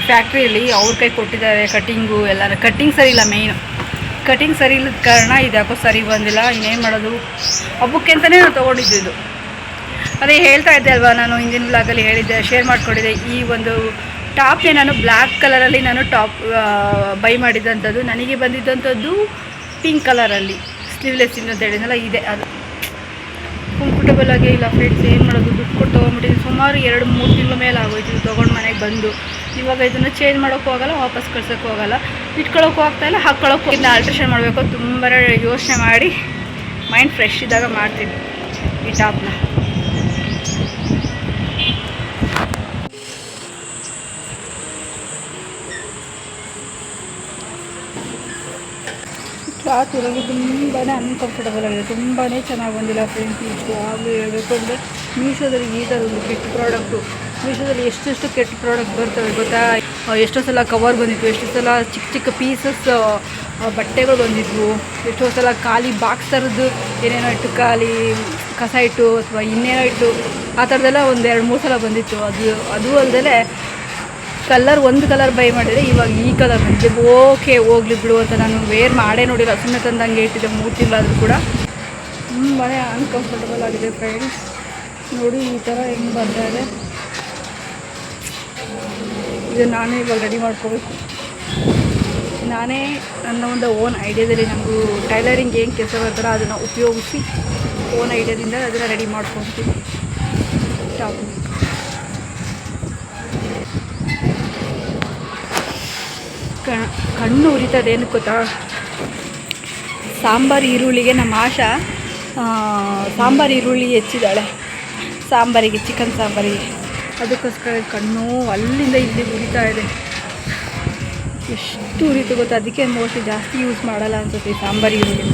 ಫ್ಯಾಕ್ಟ್ರಿಯಲ್ಲಿ ಅವ್ರ ಕೈ ಕೊಟ್ಟಿದ್ದಾರೆ ಕಟ್ಟಿಂಗು ಎಲ್ಲ ಕಟ್ಟಿಂಗ್ ಸರಿ ಇಲ್ಲ ಮೇಯ್ನು ಕಟ್ಟಿಂಗ್ ಸರಿ ಇಲ್ಲದ ಕಾರಣ ಇದ್ಯಾಕೋ ಸರಿ ಬಂದಿಲ್ಲ, ಇನ್ನೇನು ಮಾಡೋದು? ಹಬ್ಬಕ್ಕೆ ಅಂತಲೇ ನಾನು ತೊಗೊಂಡಿದ್ದು ಅದೇ ಹೇಳ್ತಾ ಇದ್ದೆ ಅಲ್ವಾ, ನಾನು ಹಿಂದಿನ ಬ್ಲಾಗಲ್ಲಿ ಹೇಳಿದ್ದೆ ಶೇರ್ ಮಾಡಿಕೊಂಡಿದ್ದೆ ಈ ಒಂದು ಟಾಪ್ಗೆ ನಾನು ಬ್ಲ್ಯಾಕ್ ಕಲರಲ್ಲಿ ನಾನು ಟಾಪ್ ಬೈ ಮಾಡಿದ್ದಂಥದ್ದು ನನಗೆ ಬಂದಿದ್ದಂಥದ್ದು ಪಿಂಕ್ ಕಲರಲ್ಲಿ ಸ್ಲೀವ್ಲೆಸ್ ಅಂತ ಹೇಳಿದ್ನಲ್ಲ, ಇದೆ ಅದು. ಕಂಫರ್ಟಬಲ್ ಆಗೇ ಇಲ್ಲ ಫ್ರೆಂಡ್ಸ್ ಏನು ಮಾಡೋದು, ದುಡ್ಡು ಕೊಟ್ಟು ಸುಮಾರು ಎರಡು ಮೂರು ತಿಂಗಳ ಮೇಲೆ ಆಗೋಯ್ತು ಇದು ತೊಗೊಂಡು ಮನೆಗೆ ಬಂದು. ಇವಾಗ ಇದನ್ನು ಚೇಂಜ್ ಮಾಡೋಕ್ಕೂ ಹೋಗಲ್ಲ ವಾಪಸ್ ಕಳ್ಸೋಕ್ಕೂ ಹೋಗಲ್ಲ ಇಟ್ಕೊಳ್ಳೋಕ್ಕೂ ಆಗ್ತಾಯಿಲ್ಲ ಹಾಕ್ಕೊಳ್ಳೋಕ್ಕೂ ಇದನ್ನ ಆಲ್ಟ್ರೇಷನ್ ಮಾಡಬೇಕು ತುಂಬ ಯೋಚನೆ ಮಾಡಿ ಮೈಂಡ್ ಫ್ರೆಶ್ ಇದ್ದಾಗ ಮಾಡ್ತೀನಿ ಈ ಟಾಪ್ನ ಕ್ಲಾತ್ ಇರೋದು ತುಂಬಾ ಅನ್ಕಂಫರ್ಟಬಲ್ ಆಗಿದೆ. ತುಂಬಾ ಚೆನ್ನಾಗಿ ಬಂದಿಲ್ಲ ಫ್ರೆಂಡ್ಸ್ ಆಗಲೂ ಹೇಳಬೇಕು ಅಂದರೆ ಮೀಶೋದಲ್ಲಿ ಈ ಥರ ಒಂದು ಕೆಟ್ಟ ಪ್ರಾಡಕ್ಟು ಮೀಶೋದಲ್ಲಿ ಎಷ್ಟೆಷ್ಟು ಕೆಟ್ಟ ಪ್ರಾಡಕ್ಟ್ ಬರ್ತವೆ ಗೊತ್ತಾ? ಎಷ್ಟೋ ಸಲ ಕವರ್ ಬಂದಿತ್ತು ಎಷ್ಟೋ ಸಲ ಚಿಕ್ಕ ಚಿಕ್ಕ ಪೀಸಸ್ ಬಟ್ಟೆಗಳು ಬಂದಿದ್ವು ಎಷ್ಟೋ ಸಲ ಖಾಲಿ ಬಾಕ್ಸ್ ಥರದ್ದು ಏನೇನೋ ಇಟ್ಟು ಖಾಲಿ ಕಸ ಇಟ್ಟು ಅಥವಾ ಇನ್ನೇನೋ ಇಟ್ಟು ಆ ಥರದ್ದೆಲ್ಲ ಒಂದು ಎರಡು ಮೂರು ಸಲ ಬಂದಿತ್ತು. ಅದು ಅದು ಅಲ್ಲದೆ ಕಲರ್ ಒಂದು ಕಲರ್ ಬೈ ಮಾಡಿದರೆ ಇವಾಗ ಈ ಕಲರ್ ಬಂದಿದೆ ಓಕೆ ಹೋಗ್ಲಿ ಬಿಡು ಅಂತ ನಾನು ವೇರ್ ಮಾಡೇ ನೋಡಿಲ್ಲ ಸುಮ್ಮನೆ ತಂದಂಗೆ ಇಟ್ಟಿದ್ದೆ, ಮೂರು ತಿಂಗಳಾದರೂ ಕೂಡ. ತುಂಬಾ ಅನ್ಕಂಫರ್ಟಬಲ್ ಆಗಿದೆ ಫ್ರೆಂಡ್ಸ್ ನೋಡಿ ಈ ಥರ ಹೆಂಗೆ ಬರ್ತಾ ಇದೆ. ಇದು ನಾನೇ ಇವಾಗ ರೆಡಿ ಮಾಡ್ಕೋಬೇಕು. ನಾನೇ ನನ್ನ ಒಂದು ಓನ್ ಐಡಿಯಾದಲ್ಲಿ ನಮಗೂ ಟೈಲರಿಂಗ್ ಏನು ಕೆಲಸ ಬರ್ತಾರೋ ಅದನ್ನು ಉಪಯೋಗಿಸಿ ಓನ್ ಐಡಿಯಾದಿಂದ ಅದನ್ನು ರೆಡಿ ಮಾಡ್ಕೊತೀನಿ. ಟಾಪ್ ಕ- ಕಣ್ಣು ಉರಿತದೆ ಏನು ಗೊತ್ತಾ? ಸಾಂಬಾರು ಈರುಳ್ಳಿಗೆ ನಮ್ಮ ಆಶಾ ಸಾಂಬಾರು ಈರುಳ್ಳಿ ಹೆಚ್ಚಿದ್ದಾಳೆ. ಸಾಂಬಾರಿಗೆ, ಚಿಕನ್ ಸಾಂಬಾರಿಗೆ. ಅದಕ್ಕೋಸ್ಕರ ಕಣ್ಣು ಅಲ್ಲಿಂದ ಇಲ್ಲಿ ಉರಿತಾ ಇದೆ. ಎಷ್ಟು ಉರಿತು ಗೊತ್ತಾ? ಅದಕ್ಕೆ ಮೋಸ್ಟ್ಲಿ ಜಾಸ್ತಿ ಯೂಸ್ ಮಾಡಲ್ಲ ಅನ್ಸುತ್ತೆ ಸಾಂಬಾರು ಈರುಳ್ಳಿ.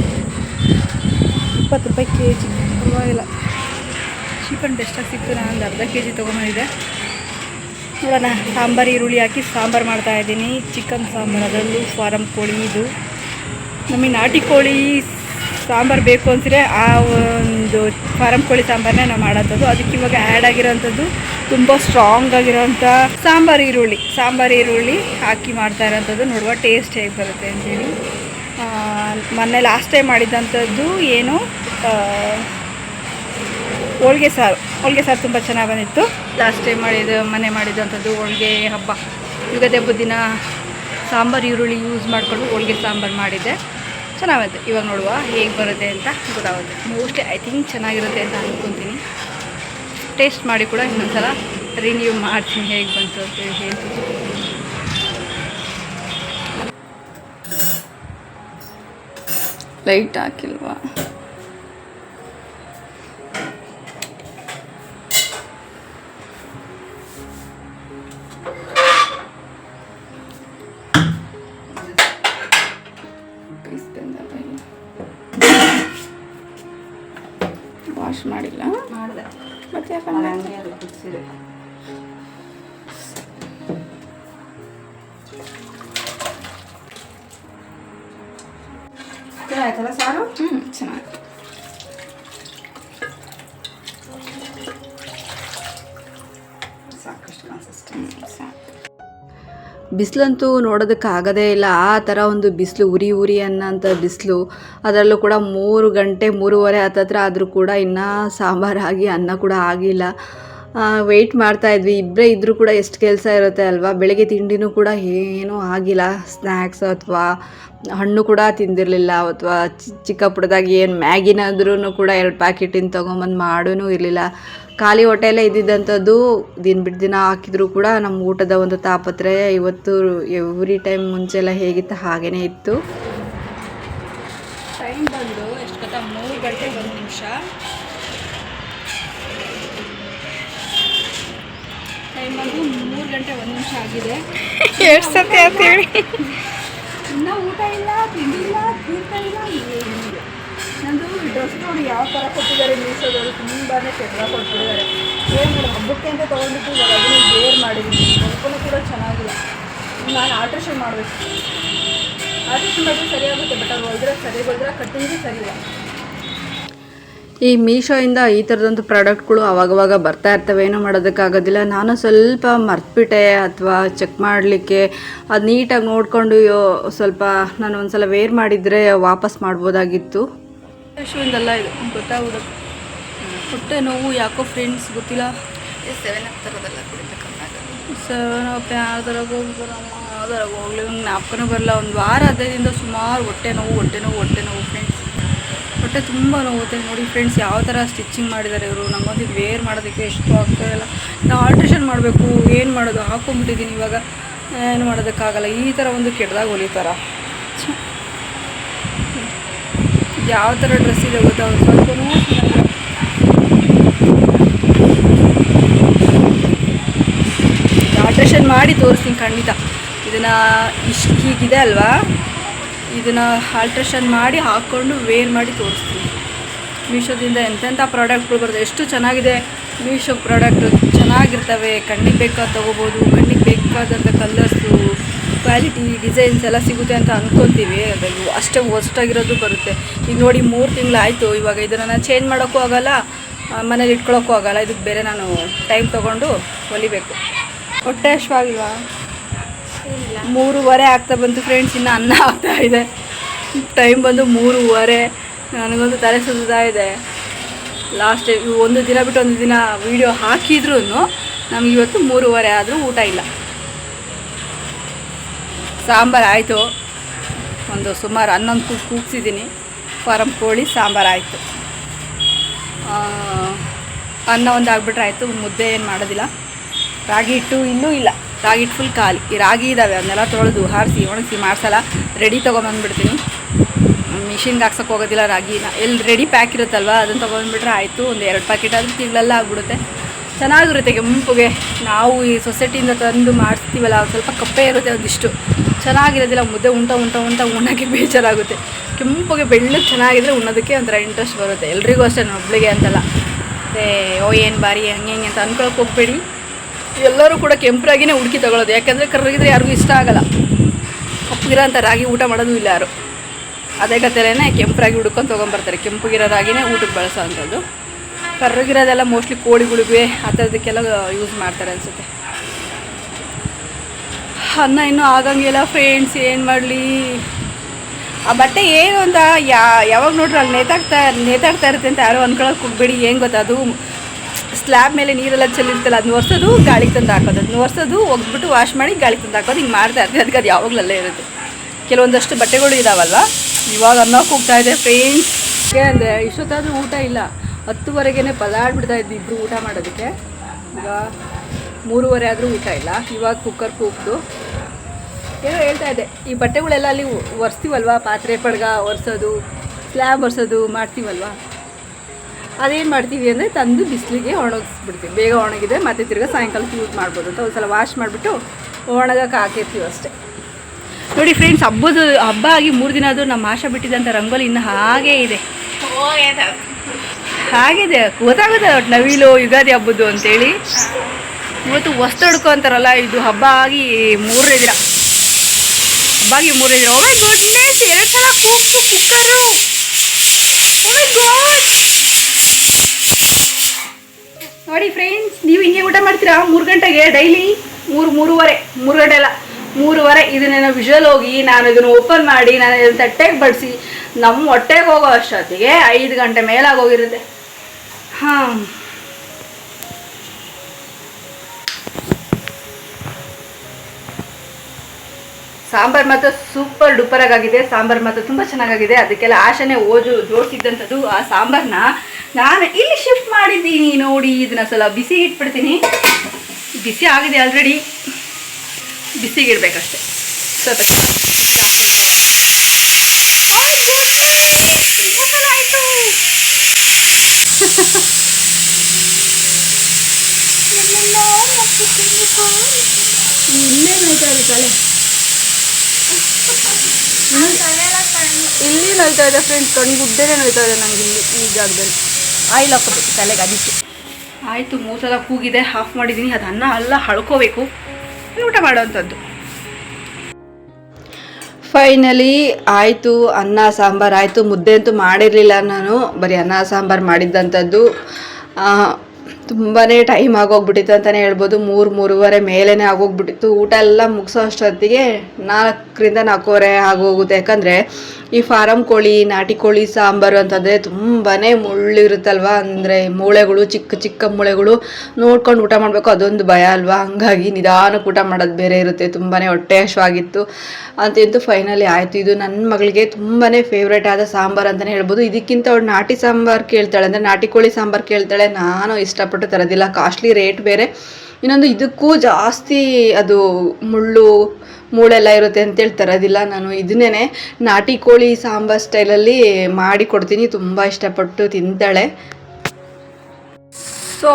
ಇಪ್ಪತ್ತು ರೂಪಾಯಿ ಕೆ ಜಿ ಪರವಾಗಿಲ್ಲ. ಚೀಪ್ ಆ್ಯಂಡ್ ಬೆಸ್ಟಾಗಿ ಸಿಕ್ತು ನಾನು ಒಂದು ಅರ್ಧ ಕೆ ಜಿ ತೊಗೊಂಬಂದಿದ್ದೆ. ನೋಡೋಣ. ಸಾಂಬಾರು, ಈರುಳ್ಳಿ ಹಾಕಿ ಸಾಂಬಾರು ಮಾಡ್ತಾ ಇದ್ದೀನಿ. ಚಿಕನ್ ಸಾಂಬಾರು, ಅದರಲ್ಲೂ ಫಾರಮ್ ಕೋಳಿ ಇದು. ನಮಗೆ ನಾಟಿ ಕೋಳಿ ಸಾಂಬಾರು ಬೇಕು ಅಂತಿದ್ರೆ ಆ ಒಂದು ಫಾರಂ ಕೋಳಿ ಸಾಂಬಾರನ್ನೇ ನಾವು ಮಾಡೋಂಥದ್ದು. ಅದಕ್ಕೆ ಇವಾಗ ಆ್ಯಡ್ ಆಗಿರೋಂಥದ್ದು ತುಂಬ ಸ್ಟ್ರಾಂಗ್ ಆಗಿರೋಂಥ ಸಾಂಬಾರು, ಈರುಳ್ಳಿ. ಸಾಂಬಾರು, ಈರುಳ್ಳಿ ಹಾಕಿ ಮಾಡ್ತಾ ಇರೋಂಥದ್ದು. ನೋಡುವ ಟೇಸ್ಟ್ ಹೇಗೆ ಬರುತ್ತೆ ಅಂತೇಳಿ. ಮೊನ್ನೆ ಲಾಸ್ಟ್ ಟೈಮ್ ಮಾಡಿದ್ದಂಥದ್ದು ಏನು ಹೋಳ್ಗೆ ಸಾರು. ಹೋಳಿಗೆ ಸಾರು ತುಂಬ ಚೆನ್ನಾಗಿ ಬಂದಿತ್ತು. ಲಾಸ್ಟ್ ಟೈಮ್ ಮಾಡಿದ ಮನೆ ಮಾಡಿದಂಥದ್ದು ಹೋಳಿಗೆ ಹಬ್ಬ. ಯುಗದ ಹಬ್ಬದ ದಿನ ಸಾಂಬಾರು, ಈರುಳ್ಳಿ ಯೂಸ್ ಮಾಡಿಕೊಂಡು ಹೋಳಿಗೆ ಸಾಂಬಾರು ಮಾಡಿದ್ದೆ. ಚೆನ್ನಾಗಿತ್ತು ಇವಾಗ ನೋಡುವ ಹೇಗೆ ಬರುತ್ತೆ ಅಂತ ಗೊತ್ತಾಗುತ್ತೆ. ಮೋಸ್ಟ್ಲಿ ಐ ಥಿಂಕ್ ಚೆನ್ನಾಗಿರುತ್ತೆ ಅಂತ ಅಂದ್ಕೊತೀನಿ ಟೇಸ್ಟ್ ಮಾಡಿ ಕೂಡ ಇನ್ನೊಂದ್ಸಲ ರಿನ್ಯೂ ಮಾಡ್ತೀನಿ ಹೇಗೆ ಬಂತು ಅಂತೇಳಿ ಹೇಳ್ತೀನಿ. ಲೈಟ್ ಹಾಕಿಲ್ವಾ? ಮಾಡಿಲ್ಲ. ಮಾಡಿದೆ. ಮತ್ತೆ ಯಾಕಂದ್ರೆ ಆಯ್ತಲ್ಲ ಬಿಸಿಲಂತೂ ನೋಡೋದಕ್ಕೆ ಆಗೋದೇ ಇಲ್ಲ. ಆ ಥರ ಒಂದು ಬಿಸಿಲು, ಉರಿ ಉರಿ ಅನ್ನೋಂಥ ಬಿಸಿಲು, ಅದರಲ್ಲೂ ಕೂಡ ಮೂರು ಗಂಟೆ, ಮೂರುವರೆ ಹತ್ತತ್ರ ಆದರೂ ಕೂಡ ಇನ್ನೂ ಸಾಂಬಾರು ಆಗಿ, ಅನ್ನ ಕೂಡ ಆಗಿಲ್ಲ. ವೆಯ್ಟ್ ಮಾಡ್ತಾ ಇದ್ವಿ. ಇಬ್ಬರೇ ಇದ್ದರೂ ಕೂಡ ಎಷ್ಟು ಕೆಲಸ ಇರುತ್ತೆ ಅಲ್ವಾ? ಬೆಳಗ್ಗೆ ತಿಂಡಿನೂ ಕೂಡ ಏನೂ ಆಗಿಲ್ಲ. ಸ್ನ್ಯಾಕ್ಸ್ ಅಥವಾ ಹಣ್ಣು ಕೂಡ ತಿಂದಿರಲಿಲ್ಲ. ಅಥವಾ ಚಿಕ್ಕ ಪುಟ್ಟದಾಗಿ ಏನು ಮ್ಯಾಗಿನಾದ್ರೂ ಕೂಡ ಎರಡು ಪ್ಯಾಕೆಟಿನ ತೊಗೊಂಬಂದು ಮಾಡೂ ಇರಲಿಲ್ಲ. ಖಾಲಿ ಹೊಟ್ಟೆಯಲ್ಲೇ ಇದ್ದಿದ್ದಂಥದ್ದು ದಿನ ಬಿಟ್ಟು ದಿನ ಹಾಕಿದ್ರು ಕೂಡ ನಮ್ಮ ಊಟದ ಒಂದು ತಾಪತ್ರಯ ಇವತ್ತು ಎವ್ರಿ ಟೈಮ್ ಮುಂಚೆ ಎಲ್ಲ ಹೇಗಿತ್ತು ಹಾಗೇ ಇತ್ತು. ಟೈಮ್ ಬಂದು ಎಷ್ಟು ಗೊತ್ತಾ? ಮೂರು ಗಂಟೆ ಒಂದು ನಿಮಿಷ. ಟೈಮ್ ಬಂದು ಮೂರು ಗಂಟೆ ಒಂದು ನಿಮಿಷ ಆಗಿದೆ. ಎಷ್ಟು ಸತಿ ಇನ್ನೂ ಊಟ ಇಲ್ಲ ತಿಂಡಿ ಇಲ್ಲ ತೀರ್ಥ ಇಲ್ಲ ನಂದು ಡ್ರೆಸ್ ನೋಡಿ ಯಾವ ಥರ ಕೊಟ್ಟಿದ್ದಾರೆ ಮೀಸೋದವರು ತುಂಬಾ ಕೆಟ್ಟ ಕೊಟ್ಬಿಟ್ಟಿದ್ದಾರೆ. ಏನು ಹಬ್ಬಕ್ಕೆ ಅಂತ ತೊಗೊಂಡಿದ್ದು ಇವಾಗ ಅದನ್ನು ಬೇರ್ ಮಾಡಿದ್ದೀನಿ. ಸ್ವಲ್ಪನೂ ಕೂಡ ಚೆನ್ನಾಗಿಲ್ಲ. ನಾನು ಆಲ್ಟ್ರೇಷನ್ ಮಾಡಬೇಕು. ಆಲ್ಟ್ರೇಷನ್ ಮಾಡಿದ್ರೆ ಸರಿಯಾಗುತ್ತೆ ಬಟ್ ಅದು ಒಳಗಡೆ ಸರಿ ಹೊಲ್ದ್ರೆ ಕಟ್ಟಿಂಗೇ ಸರಿಯಿಲ್ಲ. ಈ ಮೀಶೋಯಿಂದ ಈ ಥರದೊಂದು ಪ್ರಾಡಕ್ಟ್ಗಳು ಅವಾಗವಾಗ ಬರ್ತಾ ಇರ್ತವೆ, ಏನೂ ಮಾಡೋದಕ್ಕಾಗೋದಿಲ್ಲ. ನಾನು ಸ್ವಲ್ಪ ಮರ್ತ್ಬಿಟ್ಟೆ ಅಥವಾ ಚೆಕ್ ಮಾಡಲಿಕ್ಕೆ. ಅದು ನೀಟಾಗಿ ನೋಡಿಕೊಂಡು ಸ್ವಲ್ಪ ನಾನು ಒಂದ್ಸಲ ವೇರ್ ಮಾಡಿದರೆ ವಾಪಸ್ ಮಾಡ್ಬೋದಾಗಿತ್ತು. ಯಶವಂತಲ್ಲ ಇದು. ಗೊತ್ತಾಗೋದು ಹೊಟ್ಟೆ ನೋವು ಯಾಕೋ ಫ್ರೆಂಡ್ಸ್ ಗೊತ್ತಿಲ್ಲ. ಸೆವೆನ್ ಕುಡಿಬೇಕಂತಾಗಲ್ಲ ಸೆವೆನ್ ಅಪ್ ಯಾವ್ದಾರಾಗ ಹೋಗ್ಬರಮ್ಮ ಯಾವ್ದಾರಾಗ ಹೋಗ್ಲಿ. ಒಂದು ಜ್ಞಾಪಕನೂ ಬರಲ್ಲ. ಒಂದು ವಾರ ಹದಿನೈದಿಂದ ಸುಮಾರು ಹೊಟ್ಟೆ ನೋವು ಹೊಟ್ಟೆ ನೋವು ಹೊಟ್ಟೆ ನೋವು ಫ್ರೆಂಡ್ಸ್ ಹೊಟ್ಟೆ ತುಂಬ ನೋವುತ್ತೆ. ನೋಡಿ ಫ್ರೆಂಡ್ಸ್ ಯಾವ ಥರ ಸ್ಟಿಚಿಂಗ್ ಮಾಡಿದ್ದಾರೆ ಇವರು. ನಮ್ಮೊಂದು ಇದು ವೇರ್ ಮಾಡೋದಕ್ಕೆ ಎಷ್ಟು ಆಗ್ತಾ ಇಲ್ಲ. ನಾವು ಆಲ್ಟ್ರೇಷನ್ ಮಾಡಬೇಕು. ಏನು ಮಾಡೋದು? ಹಾಕೊಂಡ್ಬಿಟ್ಟಿದ್ದೀನಿ ಇವಾಗ. ಏನು ಮಾಡೋದಕ್ಕಾಗಲ್ಲ. ಈ ಥರ ಒಂದು ಕೆಟ್ಟದಾಗ ಹೊಲಿತಾರ. ಯಾವ ಥರ ಡ್ರೆಸ್ ಇದೆ ಗೊತ್ತಾ? ಸ್ವಲ್ಪನೂ. ಆಲ್ಟ್ರೇಷನ್ ಮಾಡಿ ತೋರಿಸ್ತೀನಿ ಖಂಡಿತ. ಇದನ್ನು ಇಷ್ಟು ಹೀಗಿದೆ ಅಲ್ವಾ? ಇದನ್ನು ಆಲ್ಟ್ರೇಷನ್ ಮಾಡಿ ಹಾಕ್ಕೊಂಡು ವೇರ್ ಮಾಡಿ ತೋರಿಸ್ತೀನಿ. ಮೀಶೋದಿಂದ ಎಂತೆಂಥ ಪ್ರಾಡಕ್ಟ್ಗಳು ಬರ್ತವೆ ಎಷ್ಟು ಚೆನ್ನಾಗಿದೆ ಮೀಶೋ ಪ್ರಾಡಕ್ಟು ಚೆನ್ನಾಗಿರ್ತವೆ. ಕಣ್ಣಿಗೆ ಬೇಕಾದ ತೊಗೋಬೋದು, ಕಣ್ಣಿಗೆ ಬೇಕಾದಂಥ ಕಲರ್ಸು ಕ್ವಾಲಿಟಿ ಡಿಸೈನ್ಸ್ ಎಲ್ಲ ಸಿಗುತ್ತೆ ಅಂತ ಅಂದ್ಕೊತೀವಿ ಅದರಲ್ಲಿ ಅಷ್ಟೇ ಹೊಸ್ಟಾಗಿರೋದು ಬರುತ್ತೆ. ಈಗ ನೋಡಿ ಮೂರು ತಿಂಗಳಾಯಿತು. ಇವಾಗ ಇದನ್ನು ನಾನು ಚೇಂಜ್ ಮಾಡೋಕ್ಕೂ ಆಗಲ್ಲ ಮನೇಲಿ ಇಟ್ಕೊಳ್ಳೋಕ್ಕೂ ಆಗೋಲ್ಲ. ಇದಕ್ಕೆ ಬೇರೆ ನಾನು ಟೈಮ್ ತೊಗೊಂಡು ಹೊಲಿಬೇಕು. ಹೊಟ್ಟೆ ಅಶ್ವಾಗಿಲ್ವಾ ಮೂರುವರೆ ಆಗ್ತಾ ಬಂತು ಫ್ರೆಂಡ್ಸ್ ಇನ್ನು ಅನ್ನ ಆಗ್ತಾ ಇದೆ. ಟೈಮ್ ಬಂದು ಮೂರುವರೆ. ನನಗೊಂದು ತಲೆ ಸುತ್ತಾ ಇದೆ. ಲಾಸ್ಟ್ ಒಂದು ದಿನ ಬಿಟ್ಟು ಒಂದು ದಿನ ವೀಡಿಯೋ ಹಾಕಿದ್ರೂ ನಮ್ಗೆ ಇವತ್ತು ಮೂರುವರೆ ಆದರೂ ಊಟ ಇಲ್ಲ. ಸಾಂಬಾರು ಆಯಿತು. ಒಂದು ಸುಮಾರು ಹನ್ನೊಂದು ಕೂಗ್ ಕೂಗ್ಸಿದ್ದೀನಿ. ಫಾರಂ ಕೋಳಿ, ಸಾಂಬಾರು ಆಯಿತು. ಅನ್ನ ಒಂದು ಆಗ್ಬಿಟ್ರೆ ಆಯಿತು. ಮುದ್ದೆ ಏನು ಮಾಡೋದಿಲ್ಲ. ರಾಗಿ ಹಿಟ್ಟು ಇನ್ನೂ ಇಲ್ಲ. ರಾಗಿ ಹಿಟ್ಟು ಫುಲ್ ಖಾಲಿ. ಈ ರಾಗಿ ಇದ್ದಾವೆ ಅದನ್ನೆಲ್ಲ ತೊಳೆದು ಹಾರಿಸಿ, ಒಣಗಿಸಿ ಮಾಡ್ಸಲ್ಲ. ರೆಡಿ ತೊಗೊಂಬಂದ್ಬಿಡ್ತೀನಿ. ಮಿಷಿನ್ಗೆ ಹಾಕ್ಸೋಕೆ ಹೋಗೋದಿಲ್ಲ ರಾಗಿನ. ಎಲ್ಲಿ ರೆಡಿ ಪ್ಯಾಕ್ ಇರುತ್ತಲ್ವ, ಅದನ್ನು ತೊಗೊಂಡ್ಬಿಟ್ರೆ ಆಯಿತು. ಒಂದು ಎರಡು ಪ್ಯಾಕೆಟ್ ಆದರೂ ತಿಂಗಳೆಲ್ಲ ಆಗ್ಬಿಡುತ್ತೆ. ಚೆನ್ನಾಗಿರುತ್ತೆ ಕೆಂಪುಗೆ ನಾವು ಈ ಸೊಸೈಟಿಯಿಂದ ತಂದು ಮಾಡಿಸ್ತೀವಲ್ಲ ಸ್ವಲ್ಪ ಕಪ್ಪೆ ಇರುತ್ತೆ ಒಂದಿಷ್ಟು. ಚೆನ್ನಾಗಿರೋದಿಲ್ಲ, ಮುದ್ದೆ ಉಂಟ ಉಂಟ ಉಂಟ, ಉಣ್ಣೋಕ್ಕೆ ಬೇಜಾರಾಗುತ್ತೆ. ಕೆಂಪುಗೆ ಬೆಳ್ಳಗೆ ಚೆನ್ನಾಗಿದ್ರೆ ಉಣ್ಣೋದಕ್ಕೆ ಒಂಥರ ಇಂಟ್ರೆಸ್ಟ್ ಬರುತ್ತೆ. ಎಲ್ರಿಗೂ ಅಷ್ಟೇ ಒಬ್ಳಿಗೆ ಅಂತಲ್ಲ. ಓ, ಏನು ಬಾರಿ, ಹಂಗೆ, ಹಿಂಗೆ ಅಂತ ಅನ್ಕೊಳಕ್ಕೆ ಹೋಗ್ಬೇಡಿ. ಎಲ್ಲರೂ ಕೂಡ ಕೆಂಪರಾಗಿನೇ ಹುಡುಕಿ ತಗೊಳ್ಳೋದು ಯಾಕೆಂದರೆ ಕರ್ರಗಿದ್ರೆ ಯಾರಿಗೂ ಇಷ್ಟ ಆಗಲ್ಲ. ಕಪ್ಪಗಿರೋ ರಾಗಿ ಊಟ ಮಾಡೋದು ಇಲ್ಲ ಯಾರು. ಅದೇ ಕತೆಲೇನೆ ಕೆಂಪರಾಗಿ ಹುಡ್ಕೊಂಡು ತೊಗೊಂಬರ್ತಾರೆ. ಕೆಂಪುಗಿರೋ ರಾಗಿನೇ ಊಟಕ್ಕೆ ಬಳಸೋ ಅಂಥದ್ದು. ಕರ್ರಗಿರೋದೆಲ್ಲ ಮೋಸ್ಟ್ಲಿ ಕೋಳಿಗಳಿಗೆ ಆ ಥರದಕ್ಕೆಲ್ಲ ಯೂಸ್ ಮಾಡ್ತಾರೆ ಅನಿಸುತ್ತೆ. ಅನ್ನ ಇನ್ನೂ ಆಗಂಗಿಲ್ಲ ಫ್ರೆಂಡ್ಸ್ ಏನು ಮಾಡಲಿ? ಆ ಬಟ್ಟೆ ಏನು ಅಂತ ಯಾವಾಗ ನೋಡ್ರಿ ಅಲ್ಲಿ ನೇತಾಡ್ತಾ ನೇತಾಡ್ತಾ ಇರುತ್ತೆ ಅಂತ ಯಾರೋ ಅನ್ಕೊಳಕ್ಕೆ ಹೋಗ್ಬೇಡಿ, ಏನು ಗೊತ್ತಾ? ಅದು ಸ್ಲ್ಯಾಬ್ ಮೇಲೆ ನೀರೆಲ್ಲ ಚೆಲ್ಲಿರ್ತಲ್ಲ ಅದನ್ನ ಒರೆಸೋದು, ಗಾಳಿಗೆ ತಂದು ಹಾಕೋದು. ಅದನ್ನ ಒರೆಸೋದು ಒಗ್ಬಿಟ್ಟು ವಾಶ್ ಮಾಡಿ ಗಾಳಿಗೆ ತಂದು ಹಾಕೋದು, ಹಿಂಗೆ ಮಾಡ್ತಾ ಇರ್ತೀವಿ. ಅದಕ್ಕೆ ಅದು ಯಾವಾಗಲಲ್ಲೇ ಇರುತ್ತೆ. ಕೆಲವೊಂದಷ್ಟು ಬಟ್ಟೆಗಳು ಇದಾವಲ್ವ? ಇವಾಗ ಅನ್ನೋಕೆ ಹೋಗ್ತಾ ಇದೆ ಫ್ರೆಂಡ್ಸ್ ಅಂದರೆ ಇಷ್ಟೊತ್ತಾದರೂ ಊಟ ಇಲ್ಲ. ಹತ್ತುವರೆಗೇ ಪದಾಡ್ಬಿಡ್ತಾ ಇದ್ದು ಇಬ್ಬರು ಊಟ ಮಾಡೋದಕ್ಕೆ. ಈಗ ಮೂರುವರೆ ಆದರೂ ಊಟ ಇಲ್ಲ. ಇವಾಗ ಕುಕ್ಕರ್ ಕೂಗ್ದು. ಏನೋ ಹೇಳ್ತಾ ಇದ್ದೆ. ಈ ಬಟ್ಟೆಗಳೆಲ್ಲ ಅಲ್ಲಿ ಒರೆಸ್ತೀವಲ್ವ? ಪಾತ್ರೆ ಪಡ್ಗ ಒರೆಸೋದು ಸ್ಲ್ಯಾಬ್ ಒರೆಸೋದು ಮಾಡ್ತೀವಲ್ವಾ? ಅದೇನು ಮಾಡ್ತೀವಿ ಅಂದರೆ ತಂದು ಬಿಸಿಲಿಗೆ ಒಣಗಿಸ್ಬಿಡ್ತೀವಿ. ಬೇಗ ಒಣಗಿದೆ, ಮತ್ತೆ ತಿರ್ಗಿ ಸಾಯಂಕಾಲಕ್ಕೆ ಯೂಸ್ ಮಾಡ್ಬೋದು ಅಂತ ಒಂದು ಸಲ ವಾಶ್ ಮಾಡಿಬಿಟ್ಟು ಒಣಗಕ್ಕೆ ಹಾಕಿರ್ತೀವಿ ಅಷ್ಟೇ. ನೋಡಿ ಫ್ರೆಂಡ್ಸ್ ಹಬ್ಬದ, ಹಬ್ಬ ಆಗಿ ಮೂರು ದಿನ ಆದರೂ ನಮ್ಮ ಆಶಾ ಬಿಟ್ಟಿದ್ದಂಥ ರಂಗೋಲಿ ಇನ್ನು ಹಾಗೇ ಇದೆ. ಹಾಗಿದೆ. ಗೊತ್ತಾಗುತ್ತೆ ಒಟ್ಟು ನವಿಲು ಯುಗಾದಿ ಹಬ್ಬದ್ದು ಅಂತೇಳಿ. ಇವತ್ತು ಹೊಸ್ತಡ್ಕೊ ಅಂತಾರಲ್ಲ, ಇದು ಹಬ್ಬ ಆಗಿ ಮೂರನೇ ದಿನ. ಹಬ್ಬ ಆಗಿ ಮೂರನೇ ದಿನ. ಓ ಗುಡ್ನೆಸ್ ಎರಡು ಸಲ ಕೂಗ್ತು ಕುಕ್ಕರು? ನೋಡಿ ಫ್ರೆಂಡ್ಸ್ ನೀವು ಹಿಂಗೆ ಊಟ ಮಾಡ್ತೀರಾ? ಮೂರು ಗಂಟೆಗೆ ಡೈಲಿ ಮೂರು, ಮೂರುವರೆ, ಮೂರು ಗಂಟೆ ಅಲ್ಲ, ಮೂರುವರೆ. ಇದನ್ನೇನೋ ವಿಜುವಲ್ ಹೋಗಿ ನಾನು ಇದನ್ನು ಓಪನ್ ಮಾಡಿ, ನಾನು ತಟ್ಟೆಗೆ ಬಡಿಸಿ ನಮ್ಮ ಹೊಟ್ಟೆಗೆ ಹೋಗೋ ಅಷ್ಟೊತ್ತಿಗೆ ಐದು ಗಂಟೆ ಮೇಲಾಗೋಗಿರುತ್ತೆ ಹಾಂ. ಸಾಂಬಾರು ಮಾತ್ರ ಸೂಪರ್ ಡೂಪರಾಗಿ ಆಗಿದೆ ಸಾಂಬಾರ್ ಮಾತ್ರ ತುಂಬ ಚೆನ್ನಾಗಾಗಿದೆ. ಅದಕ್ಕೆಲ್ಲ ಆಶನೆ ಓಜು ಜೋಡಿಸಿದ್ದಂಥದ್ದು ಆ ಸಾಂಬಾರನ್ನ ನಾನು ಇಲ್ಲಿ ಶಿಫ್ಟ್ ಮಾಡಿದ್ದೀನಿ. ನೋಡಿ, ಇದನ್ನ ಸ್ವಲ್ಪ ಬಿಸಿ ಇಟ್ಬಿಡ್ತೀನಿ. ಬಿಸಿ ಆಗಿದೆ ಆಲ್ರೆಡಿ ಬಿಸಿಗೆ ಇಡಬೇಕಷ್ಟೆ. ಸ್ವಲ್ಪ ಇಲ್ಲೇ ನೋಯ್ತಾ ಇದೆ ತಲೆ ಇಲ್ಲಿ ನೋಯ್ತಾ ಇದೆ ಫ್ರೆಂಡ್ಸ್ ಕಣ್ಣು ಗುಡ್ಡೇನೆ ನೋಯ್ತಾ ಇದೆ ನನಗೆ ಇಲ್ಲಿ ಈ ಜಾಗದಲ್ಲಿ. ಆಯಿಲ್ ಹಾಕೋಬೇಕು ತಲೆಗೆ ಅದಕ್ಕೆ. ಆಯಿತು ಮೂರು ಸಲ ಕೂಗಿದೆ ಹಾಫ್ ಮಾಡಿದ್ದೀನಿ ಅದು ಅನ್ನ ಎಲ್ಲ ಹಳ್ಕೋಬೇಕು ಊಟ ಮಾಡೋವಂಥದ್ದು ಫೈನಲಿ ಆಯಿತು ಅನ್ನ ಸಾಂಬಾರು ಆಯಿತು. ಮುದ್ದೆ ಅಂತೂ ಮಾಡಿರಲಿಲ್ಲ ನಾನು ಬರೀ ಅನ್ನ ಸಾಂಬಾರು ಮಾಡಿದ್ದಂಥದ್ದು. ತುಂಬಾ ಟೈಮ್ ಆಗೋಗ್ಬಿಟ್ಟಿತ್ತು ಅಂತಲೇ ಹೇಳ್ಬೋದು. ಮೂರು, ಮೂರುವರೆ ಮೇಲೇ ಆಗೋಗ್ಬಿಟ್ಟಿತ್ತು. ಊಟ ಎಲ್ಲ ಮುಗಿಸೋ ಅಷ್ಟೊತ್ತಿಗೆ ನಾಲ್ಕರಿಂದ ನಾಲ್ಕೂವರೆ ಆಗೋಗುತ್ತೆ. ಯಾಕಂದರೆ ಈ ಫಾರಂ ಕೋಳಿ, ನಾಟಿ ಕೋಳಿ, ಸಾಂಬಾರು ಅಂತಂದರೆ ತುಂಬಾ ಮುಳ್ಳಿರುತ್ತಲ್ವ? ಅಂದರೆ ಮೂಳೆಗಳು, ಚಿಕ್ಕ ಚಿಕ್ಕ ಮೂಳೆಗಳು ನೋಡ್ಕೊಂಡು ಊಟ ಮಾಡಬೇಕು. ಅದೊಂದು ಭಯ ಅಲ್ವಾ? ಹಂಗಾಗಿ ನಿಧಾನಕ್ಕೆ ಊಟ ಮಾಡೋದು ಬೇರೆ ಇರುತ್ತೆ. ತುಂಬಾ ಹೊಟ್ಟೆ ಹಶ್ವಾಗಿತ್ತು ಅಂತಂತೂ ಫೈನಲಿ ಆಯಿತು. ಇದು ನನ್ನ ಮಗಳಿಗೆ ತುಂಬಾ ಫೇವ್ರೇಟ್ ಆದ ಸಾಂಬಾರು ಅಂತಲೇ ಹೇಳ್ಬೋದು. ಇದಕ್ಕಿಂತ ಅವಳು ನಾಟಿ ಸಾಂಬಾರು ಕೇಳ್ತಾಳೆ. ಅಂದರೆ ನಾಟಿ ಕೋಳಿ ಸಾಂಬಾರು ಕೇಳ್ತಾಳೆ. ನಾನು ಇಷ್ಟಪಟ್ಟು ತರೋದಿಲ್ಲ, ಕಾಸ್ಟ್ಲಿ ರೇಟ್ ಬೇರೆ. ಇನ್ನೊಂದು ಇದಕ್ಕೂ ಜಾಸ್ತಿ ಅದು ಮುಳ್ಳು, ಮೂಳೆಲ್ಲ ಇರುತ್ತೆ ಅಂತೇಳಿ ತರೋದಿಲ್ಲ ನಾನು. ಇದನ್ನೇ ನಾಟಿ ಕೋಳಿ ಸಾಂಬಾರ್ ಸ್ಟೈಲಲ್ಲಿ ಮಾಡಿ ಕೊಡ್ತೀನಿ, ತುಂಬ ಇಷ್ಟಪಟ್ಟು ತಿಂತಾಳೆ. ಸೊ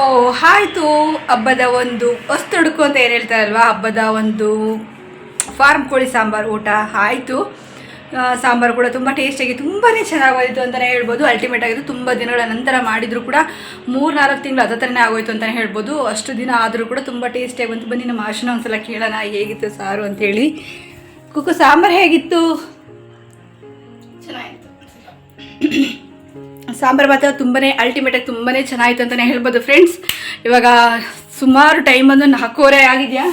ಆಯಿತು, ಹಬ್ಬದ ಒಂದು ವಸ್ತುಡುಕು ಅಂತ ಏನು ಹೇಳ್ತಾರಲ್ವ? ಹಬ್ಬದ ಒಂದು ಫಾರ್ಮ್ ಕೋಳಿ ಸಾಂಬಾರು ಊಟ ಆಯಿತು. ಸಾಂಬಾರು ಕೂಡ ತುಂಬ ಟೇಸ್ಟಿಯಾಗಿ ತುಂಬಾ ಚೆನ್ನಾಗೋಯಿತು ಅಂತಲೇ ಹೇಳ್ಬೋದು. ಅಲ್ಟಿಮೇಟ್ ಆಗಿದ್ದು ತುಂಬ ದಿನಗಳ ನಂತರ ಮಾಡಿದರೂ ಕೂಡ ಮೂರು ನಾಲ್ಕು ತಿಂಗಳು ಅದ ಥರನೇ ಆಗೋಯ್ತು ಅಂತಲೇ ಹೇಳ್ಬೋದು. ಅಷ್ಟು ದಿನ ಆದರೂ ಕೂಡ ತುಂಬ ಟೇಸ್ಟಿಯಾಗಿ ಬಂತು. ಬನ್ನಿ ನಮ್ಮ ಆಶನ ಒಂದ್ಸಲ ಕೇಳೋಣ ಹೇಗಿತ್ತು ಸಾರು ಅಂತೇಳಿ ಕುಕ್ಕು ಸಾಂಬಾರು ಹೇಗಿತ್ತು? ಚೆನ್ನಾಗಿತ್ತು. ಸಾಂಬಾರು ಮಾತ್ರ ತುಂಬಾ ಅಲ್ಟಿಮೇಟಾಗಿ ತುಂಬನೇ ಚೆನ್ನಾಗಿತ್ತು ಅಂತಲೇ ಹೇಳ್ಬೋದು. ಫ್ರೆಂಡ್ಸ್ ಇವಾಗ ಸುಮಾರು ಟೈಮ್ ಬಂದು ನಾಲ್ಕೂವರೆ ಆಗಿದೆಯಾ?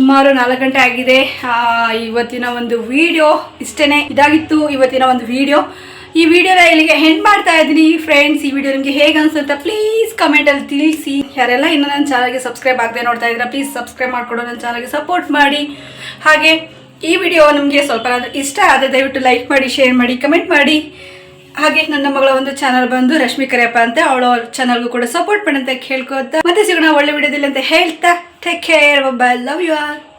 ಸುಮಾರು ನಾಲ್ಕು ಗಂಟೆ ಆಗಿದೆ. ಇವತ್ತಿನ ಒಂದು ವಿಡಿಯೋ ಇಷ್ಟೇ ಇದಾಗಿತ್ತು ಇವತ್ತಿನ ಒಂದು ವಿಡಿಯೋ ಈ ವಿಡಿಯೋನ ಇಲ್ಲಿಗೆ ಹೆಂಡ್ ಮಾಡ್ತಾ ಇದ್ದೀನಿ. ಫ್ರೆಂಡ್ಸ್ ಈ ವಿಡಿಯೋ ನಿಮಗೆ ಹೇಗೆ ಅನ್ಸುತ್ತೆ ಪ್ಲೀಸ್ ಕಮೆಂಟಲ್ಲಿ ತಿಳಿಸಿ. ಯಾರೆಲ್ಲ ಇನ್ನು ನನ್ನ ಚಾನಲ್ಗೆ ಸಬ್ಸ್ಕ್ರೈಬ್ ಆಗದೆ ನೋಡ್ತಾ ಇದ್ದೀರಾ ಪ್ಲೀಸ್ ಸಬ್ಸ್ಕ್ರೈಬ್ ಮಾಡಿಕೊಡು ನನ್ನ ಚಾನಲ್ಗೆ ಸಪೋರ್ಟ್ ಮಾಡಿ. ಹಾಗೆ, ಈ ವಿಡಿಯೋ ನಿಮಗೆ ಸ್ವಲ್ಪ ಇಷ್ಟ ಆದರೆ ದಯವಿಟ್ಟು ಲೈಕ್ ಮಾಡಿ ಶೇರ್ ಮಾಡಿ ಕಮೆಂಟ್ ಮಾಡಿ. ಹಾಗೆ, ನನ್ನ ಮಗಳ ಒಂದು ಚಾನಲ್ ಬಂದು ರಶ್ಮಿ ಕರೆಯಪ್ಪ ಅಂತ ಅವಳ ಚಾನಲ್ಗೂ ಕೂಡ ಸಪೋರ್ಟ್ ಮಾಡಿ ಅಂತ ಕೇಳ್ಕೊತ. ಮತ್ತೆ ಸಿಗೋಣ ಒಳ್ಳೆ ವಿಡಿಯೋದಿಲ್ಲ ಅಂತ ಹೇಳ್ತಾ. Take care. Bye-bye. Love you all.